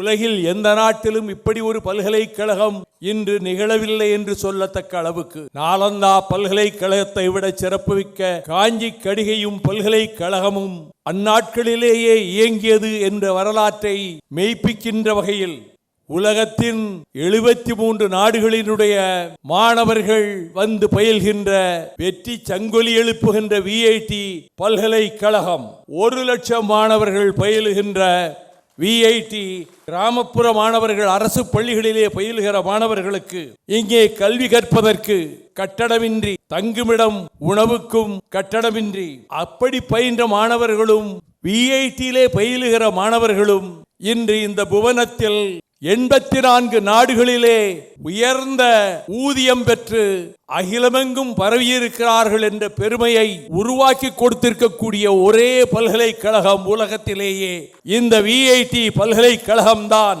உலகில் எந்த நாட்டிலும் இப்படி ஒரு பல்கலைக்கழகம் இன்று நிகழவில்லை என்று சொல்லத்தக்க அளவுக்கு. நாலந்தா பல்கலைக்கழகத்தை விட சிறப்புமிக்க காஞ்சி கடிகையும் பல்கலைக்கழகமும் அந்நாட்களிலேயே இயங்கியது என்ற வரலாற்றை மெய்ப்பிக்கின்ற வகையில் உலகத்தின் எழுபத்தி மூன்று நாடுகளினுடைய மாணவர்கள் வந்து பயில்கின்ற வெற்றி சங்கொலி எழுப்புகின்ற விஐடி பல்கலைக்கழகம். ஒரு லட்சம் மாணவர்கள் பயிலுகின்ற விஐடி கிராமப்புற மாணவர்கள் அரசு பள்ளிகளிலே பயிலுகிற மாணவர்களுக்கு இங்கே கல்வி கற்பதற்கு கட்டடமின்றி தங்குமிடம் உணவுக்கும் கட்டடமின்றி அப்படி பயின்ற மாணவர்களும் விஐடியிலே பயிலுகிற மாணவர்களும் இன்று இந்த புவனத்தில் எண்பத்தி நான்கு நாடுகளிலே உயர்ந்த ஊதியம் பெற்று அகிலமெங்கும் பரவியிருக்கிறார்கள் என்ற பெருமையை உருவாக்கி கொடுத்திருக்கக்கூடிய ஒரே பல்கலைக்கழகம் உலகத்திலேயே. இந்த விஐடி பல்கலைக்கழகம்தான்.